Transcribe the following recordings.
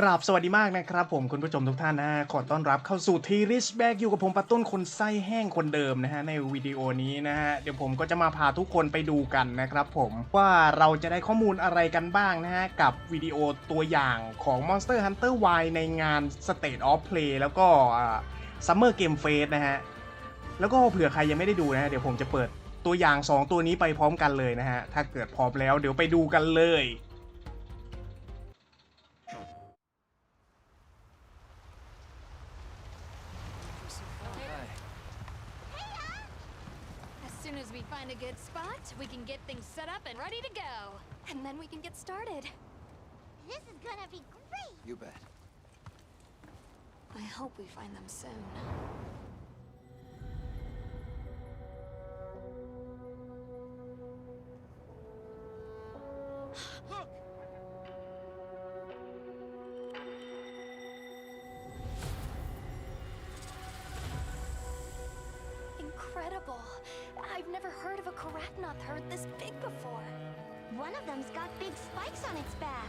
กราบสวัสดีมากนะครับผมคุณผู้ชมทุกท่านนะฮะขอต้อนรับเข้าสู่ทีริชแบกอยู่กับผมปะต้นคนไส้แห้งคนเดิมนะฮะในวิดีโอนี้นะฮะเดี๋ยวผมก็จะมาพาทุกคนไปดูกันนะครับผมว่าเราจะได้ข้อมูลอะไรกันบ้างนะฮะกับวิดีโอตัวอย่างของ Monster Hunter Y ในงาน State of Play แล้วก็ Summer Game Fest นะฮะแล้วก็เผื่อใครยังไม่ได้ดูนะฮะเดี๋ยวผมจะเปิดตัวอย่าง 2 ตัวนี้ไปพร้อมกันเลยนะฮะถ้าเกิดพร้อมแล้วเดี๋ยวไปดูกันเลย good spot, we can get things set up and ready to go. And then we can get started. This is gonna be great! You bet. I hope we find them soon. One of them's got big spikes on its back.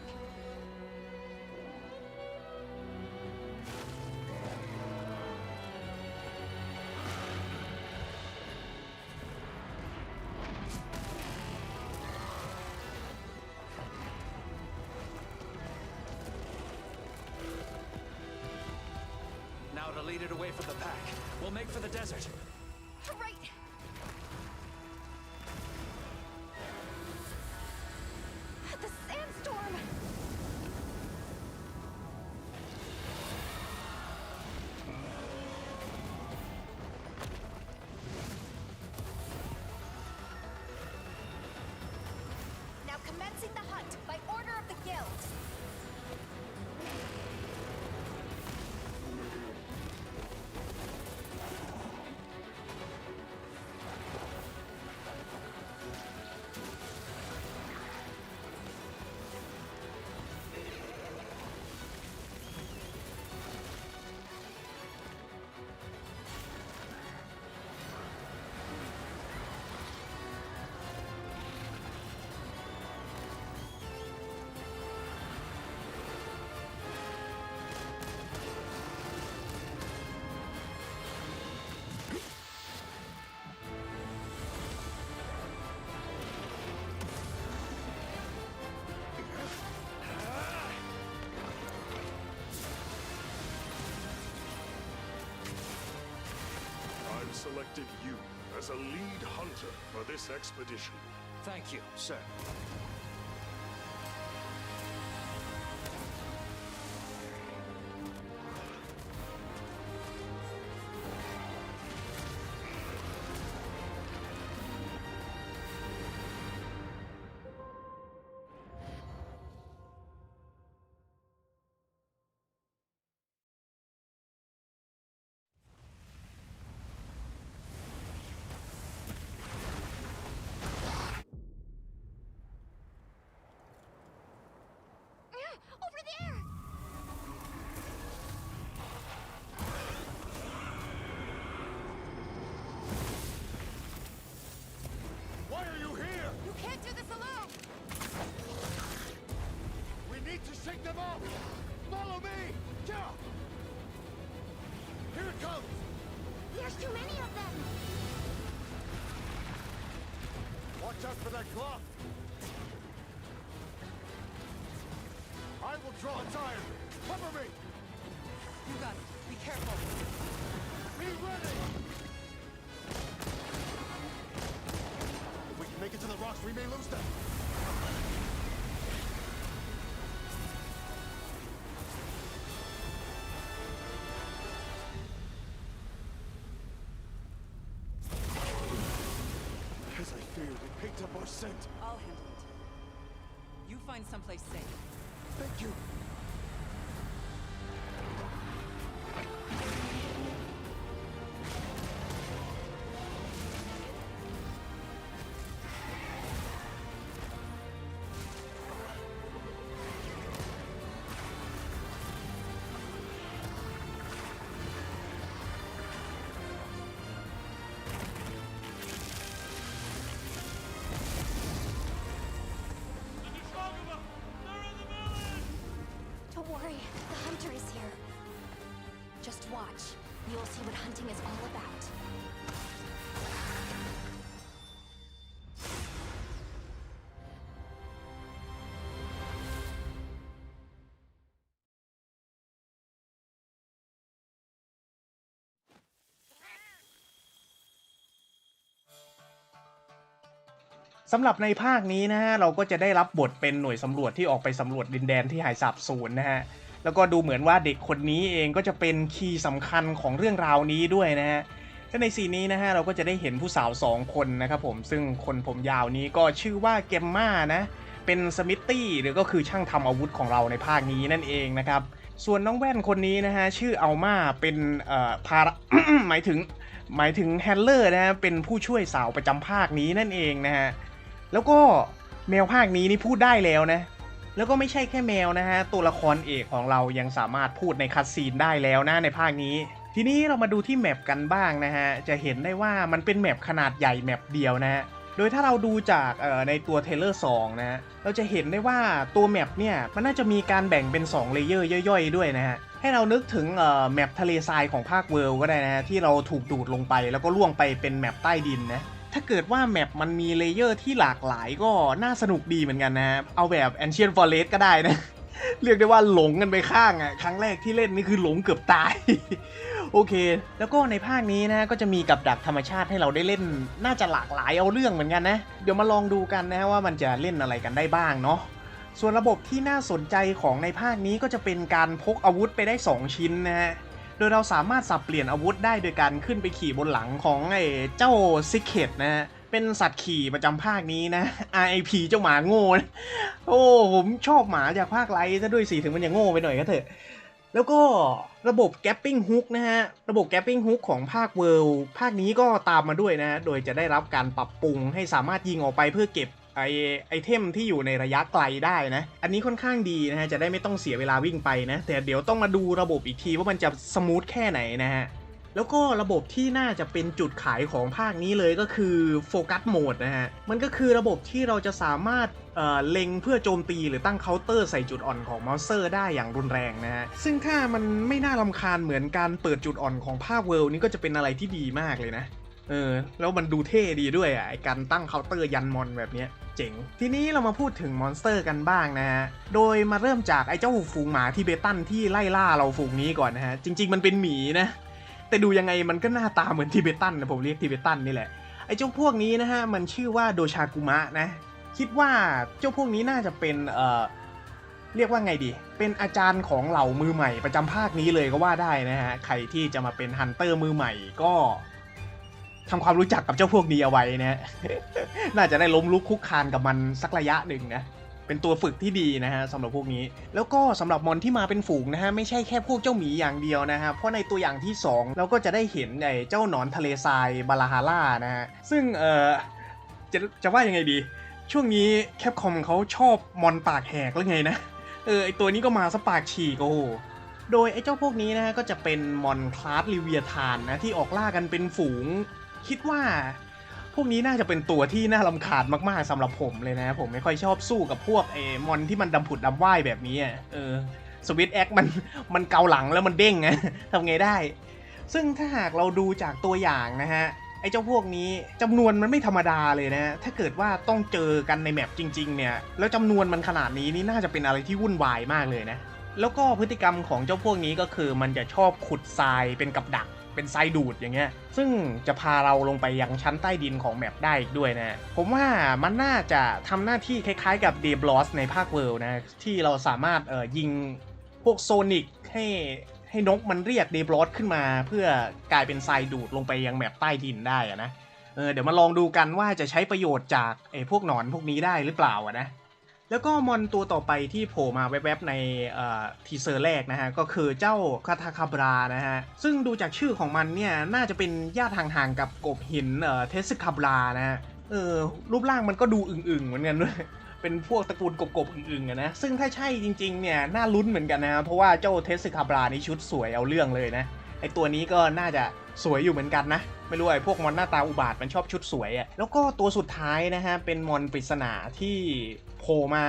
Now to lead it away from the pack. We'll make for the desert. Selected you as a lead hunter for this expedition. Thank you, sir. Watch out for that glove! I will draw a iron! Cover me! You got it. Be careful. Be ready! If we can make it to the rocks, we may lose them! I it picked up our scent. I'll handle it. You find someplace safe. Thank you. You'll see what hunting is all about. สำหรับในภาคนี้นะฮะ เราก็จะได้รับบทเป็นหน่วยสำรวจที่ออกไปสำรวจดินแดนที่หายสาบสูญนะฮะ แล้วก็ดูเหมือนว่าเด็กคนนี้เองก็จะเป็นคีย์สำคัญของเรื่องราวนี้ด้วยนะฮะและในซีนี้นะฮะเราก็จะได้เห็นผู้สาวสองคนนะครับผมซึ่งคนผมยาวนี้ก็ชื่อว่าเกมมานะเป็นสมิธตี้หรือก็คือช่างทำอาวุธของเราในภาคนี้นั่นเองนะครับ ส่วนน้องแว่นคนนี้นะฮะชื่ออัลมาเป็นเอ่อพารหมายถึงหมายถึงแฮนเลอร์นะฮะเป็นผู้ช่วยสาวประจำภาคนี้นั่นเองนะฮะแล้วก็แมวภาคนี้นี่พูดได้แล้วนะ แล้วก็ไม่ใช่แค่แมวนะฮะ ตัวละครเอกของเรายังสามารถพูดในคัดซีนได้แล้วนะในภาคนี้ ทีนี้เรามาดูที่แมปกันบ้างนะฮะ จะเห็นได้ว่ามันเป็นแมปขนาดใหญ่แมปเดียวนะฮะ โดยถ้าเราดูจากในตัวเทเลอร์2นะฮะ เราจะเห็นได้ว่าตัวแมปเนี่ยมันน่าจะมีการแบ่งเป็น2เลเยอร์ย่อยๆ ด้วยนะฮะ ให้เรานึกถึงแมปทะเลทรายของภาคเวิลด์ก็ได้นะฮะที่เราถูกดูดลงไปแล้วก็ล่วงไปเป็นแมปใต้ดินนะ ถ้าเกิดว่าแมปมันมีเลเยอร์ที่หลากหลายก็น่าสนุกดีเหมือนกันนะ เอาแบบ Ancient Forest ก็ได้นะ เรียกได้ว่าหลงกันไปข้างอะ ครั้งแรกที่เล่นนี่คือหลงเกือบตาย โอเค แล้วก็ในภาคนี้นะก็จะมีกับดักธรรมชาติให้เราได้เล่น น่าจะหลากหลายเอาเรื่องเหมือนกันนะ เดี๋ยวมาลองดูกันนะว่ามันจะเล่นอะไรกันได้บ้างเนาะส่วนระบบที่น่าสนใจของในภาคนี้ก็จะเป็นการพกอาวุธไปได้ 2 ชิ้นนะฮะ โดยเราสามารถสับเปลี่ยนอาวุธได้โดยการขึ้นไปขี่บนหลังของไอ้เจ้าซิกเ e ตนะฮะเป็นสัตว์ขี่ประจำภาคนี้นะ RIP เจ้าหมาโง่นะโอ้ผมชอบหมาจากภาคไลท์ซะด้วยสิถึงมันจะโง่ไปหน่อยก็เถอะ แล้วก็ระบบแกปปิ้งฮุกนะฮะ ระบบแกปปิ้งฮุกของภาคเวิลด์ภาคนี้ก็ตามมาด้วยนะ โดยจะได้รับการปรับปรุงให้สามารถยิงออกไปเพื่อเก็บ ไอไอเทมที่อยู่ในระยะไกลได้นะ อันนี้ค่อนข้างดีนะฮะ จะได้ไม่ต้องเสียเวลาวิ่งไปนะ แต่เดี๋ยวต้องมาดูระบบอีกทีว่ามันจะสมูทแค่ไหนนะฮะ แล้วก็ระบบที่น่าจะเป็นจุดขายของภาคนี้เลยก็คือโฟกัสโหมดนะฮะ มันก็คือระบบที่เราจะสามารถเอ่อเล็งเพื่อโจมตีหรือตั้งเคาน์เตอร์ใส่จุดอ่อนของมอนสเตอร์ได้อย่างรุนแรงนะฮะ ซึ่งถ้ามันไม่น่ารำคาญเหมือนการเปิดจุดอ่อนของภาคเวิลด์นี่ก็จะเป็นอะไรที่ดีมากเลยนะ เออ แล้วมันดูเท่ดีด้วยอะการตั้งเคาน์เตอร์ยันมอนแบบเนี้ยเจ๋ง ทีนี้เรามาพูดถึงมอนสเตอร์กันบ้างนะฮะ โดยมาเริ่มจากไอ้เจ้าฝูงหมาที่เบตันที่ไล่ล่าเราฝูงนี้ก่อนนะฮะ จริง ๆ มันเป็นหมีนะ แต่ดูยังไงมันก็หน้าตาเหมือนทิเบตันนะผมเรียกทิเบตันนี่แหละ ไอ้เจ้าพวกนี้นะฮะมันชื่อว่าโดชากุมะนะ คิดว่าเจ้าพวกนี้น่าจะเป็นเอ่อเรียกว่าไงดี เป็นอาจารย์ของเหล่ามือใหม่ประจำภาคนี้เลยก็ว่าได้นะฮะ ใครที่จะมาเป็นฮันเตอร์มือใหม่ก็ ทำความรู้จักกับเจ้าพวกนี้เอาไว้นะฮะน่าจะได้ล้มลุกคุกคานกับมันสักระยะหนึ่งนะเป็นตัวฝึกที่ดีนะฮะสำหรับพวกนี้ แล้วก็สำหรับมอนที่มาเป็นฝูงนะฮะไม่ใช่แค่พวกเจ้าหมีอย่างเดียวนะฮะเพราะในตัวอย่างที่ 2 เราก็จะได้เห็นไอ้เจ้าหนอนทะเลทรายบาลาฮาร่านะฮะซึ่งเออจะจะว่ายังไงดี ช่วงนี้แคปคอมเขาชอบมอนปากแหกหรือไงนะเออไอตัวนี้ก็มาสปากฉีกโอ้โหโดยไอเจ้าพวกนี้นะฮะก็จะเป็นมอนคลาสลิเวียทานนะที่ออกล่ากันเป็นฝูง คิดว่า พวกนี้น่าจะเป็นตัวที่น่ารำคาญมากๆสำหรับผมเลยนะ ผมไม่ค่อยชอบสู้กับพวกเอมอนที่มันดำผุดดำว่ายแบบนี้เออสวิตแอคมันมันเกาหลังแล้วมันเด้งไงทำไงได้ ซึ่งถ้าหากเราดูจากตัวอย่างนะฮะไอ้เจ้าพวกนี้จำนวนมันไม่ธรรมดาเลยนะ ถ้าเกิดว่าต้องเจอกันในแมปจริง ๆ เนี่ย แล้วจำนวนมันขนาดนี้นี่น่าจะเป็นอะไรที่วุ่นวายมากเลยนะ แล้วก็พฤติกรรมของเจ้าพวกนี้ก็คือมันจะชอบขุดทรายเป็นกับดัก เป็นทรายดูดอย่างเงี้ย ซึ่งจะพาเราลงไปยังชั้นใต้ดินของแมปได้อีกด้วยนะ ผมว่ามันน่าจะทำหน้าที่คล้ายๆกับเดบลอสในภาคเวิลด์นะ ที่เราสามารถเอ่อยิงพวกโซนิกให้ให้นกมันเรียกเดบลอสขึ้นมา เพื่อกลายเป็นทรายดูดลงไปยังแมปใต้ดินได้อะนะเออเดี๋ยวมาลองดูกันว่าจะใช้ประโยชน์จากไอ้พวกหนอนพวกนี้ได้หรือเปล่าอะนะ แล้วก็มอนตัวต่อไปที่โผล่มาแวบๆในทีเซอร์แรกนะฮะ ก็คือเจ้าคาทาคาบรานะฮะ ซึ่งดูจากชื่อของมันเนี่ย น่าจะเป็นญาติห่างๆกับกบหินเทสคาบรานะฮะ เออ รูปร่างมันก็ดูอึ่งๆ เหมือนกันด้วย เป็นพวกตระกูลกบๆอึ่งๆอะนะ ซึ่งถ้าใช่จริงๆเนี่ย น่าลุ้นเหมือนกันนะ เพราะว่าเจ้าเทสคาบรานี่ชุดสวยเอาเรื่องเลยนะ ไอตัวนี้ก็น่าจะ สวยอยู่เหมือนกันนะ ไม่รู้ไอ้พวกมอนหน้าตาอุบาทมันชอบชุดสวยอะแล้วก็ตัวสุดท้ายนะฮะ เป็นมอนปริศนาที่โผล่มา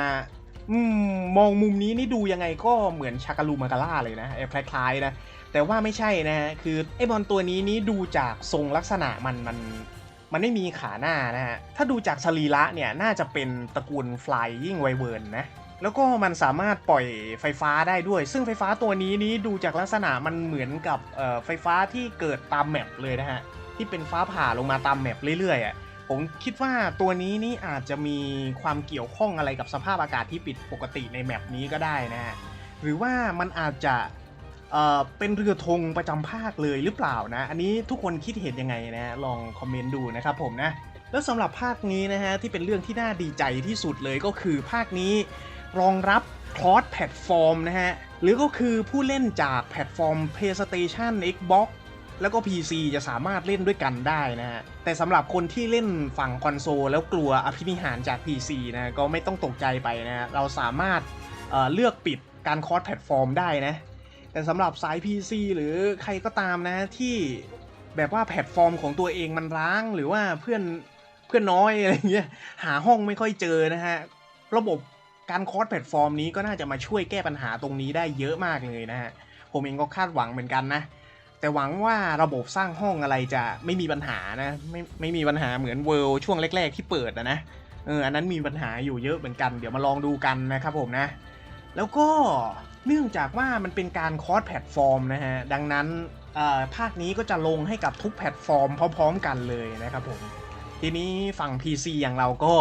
อืมมองมุมนี้นี่ดูยังไงก็เหมือนชากาลูมาการ่าเลยนะแอบคล้ายๆนะ แต่ว่าไม่ใช่นะฮะคือไอ้บอลตัวนี้นี่ดูจากทรงลักษณะมันมันมันไม่มีขาหน้านะฮะ ถ้าดูจากสรีระเนี่ยน่าจะเป็นตระกูล Flying w y v e r n นะ แล้วก็มันสามารถปล่อยไฟฟ้าได้ด้วย ซึ่งไฟฟ้าตัวนี้นี้ดูจากลักษณะมันเหมือนกับไฟฟ้าที่เกิดตามแมปเลยนะฮะ ที่เป็นฟ้าผ่าลงมาตามแมปเรื่อยๆอะผมคิดว่าตัวนี้นี่อาจจะมีความเกี่ยวข้องอะไรกับสภาพอากาศที่ปิดปกติในแมปนี้ก็ได้นะฮะ หรือว่ามันอาจจะเเป็นเรือธงประจำภาคเลยหรือเปล่านะ อันนี้ทุกคนคิดเห็นยังไงนะ ลองคอมเมนต์ดูนะครับผมนะ แล้วสำหรับภาคนี้นะฮะที่เป็นเรื่องที่น่าดีใจที่สุดเลยก็คือภาคนี้ รองรับคอร์สแพลตฟอร์มนะฮะ หรือก็คือผู้เล่นจากแพลตฟอร์ม PlayStation Xbox แล้วก็ PC จะสามารถเล่นด้วยกันได้นะฮะ แต่สำหรับคนที่เล่นฝั่งคอนโซลแล้วกลัวอภินิหารจาก PC นะก็ไม่ต้องตกใจไปนะฮะ เราสามารถเเลือกปิดการคอร์สแพลตฟอร์มได้นะ แต่สำหรับสาย PC หรือใครก็ตามนะที่แบบว่าแพลตฟอร์มของตัวเองมันร้างหรือว่าเพื่อนเพื่อนน้อยอะไรเงี้ยหาห้องไม่ค่อยเจอนะฮะ ระบบ การคอร์สแพลตฟอร์มนี้ก็น่าจะมาช่วยแก้ปัญหาตรงนี้ได้เยอะมากเลยนะฮะ ผมเองก็คาดหวังเหมือนกันนะ แต่หวังว่าระบบสร้างห้องอะไรจะไม่มีปัญหานะ ไม่ไม่มีปัญหาเหมือนเวิลด์ช่วงแรก ๆ ที่เปิดนะนะเอออันนั้นมีปัญหาอยู่เยอะเหมือนกัน เดี๋ยวมาลองดูกันนะครับผมนะ แล้วก็เนื่องจากว่ามันเป็นการคอร์สแพลตฟอร์มนะฮะ ดังนั้นอ่อภาคนี้ก็จะลงให้กับทุกแพลตฟอร์มพร้อม ๆ กันเลยนะครับผม ทีนี้ฝั่ง PC อย่างเราก็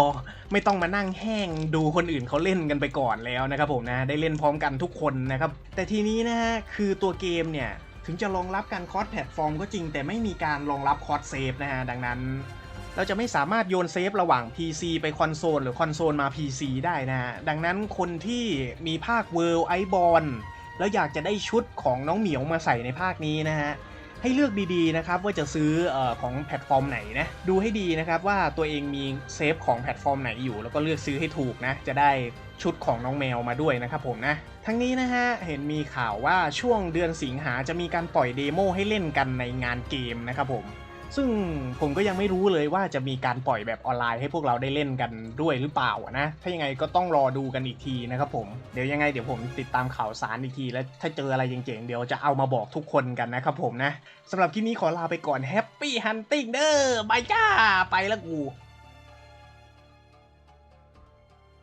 ไม่ต้องมานั่งแห้งดูคนอื่นเขาเล่นกันไปก่อนแล้วนะครับผมนะได้เล่นพร้อมกันทุกคนนะครับ แต่ทีนี้นะฮะคือตัวเกมเนี่ย ถึงจะรองรับการคอร์สแพลตฟอร์มก็จริง แต่ไม่มีการรองรับคอร์สเซฟนะฮะดังนั้น เราจะไม่สามารถโยนเซฟระหว่าง PC ไปคอนโซลหรือคอนโซลมา PC ได้นะฮะดังนั้นคนที่มีภาค World i b o r n แล้วอยากจะได้ชุดของน้องเหมียวมาใส่ในภาคนี้นะฮะ ให้เลือกดีๆนะครับว่าจะซื้อของแพลตฟอร์มไหนนะดูให้ดีนะครับว่าตัวเองมีเซฟของแพลตฟอร์มไหนอยู่ แล้วก็เลือกซื้อให้ถูกนะจะได้ชุดของน้องแมวมาด้วยนะครับผมนะ ทั้งนี้นะฮะ เห็นมีข่าวว่าช่วงเดือนสิงหาจะมีการปล่อยเดโมให้เล่นกันในงานเกมนะครับผม ซึ่งผมก็ยังไม่รู้เลยว่าจะมีการปล่อยแบบออนไลน์ให้พวกเราได้เล่นกันด้วยหรือเปล่านะ ถ้ายังไงก็ต้องรอดูกันอีกทีนะครับผม เดี๋ยวยังไงเดี๋ยวผมติดตามข่าวสารอีกที และถ้าเจออะไรเจ๋งๆ เดี๋ยวจะเอามาบอกทุกคนกันนะครับผมนะสำหรับคลิปนี้ขอลาไปก่อนแฮปปี้ฮันติงเด้อบายจ้า ไปแล้วกู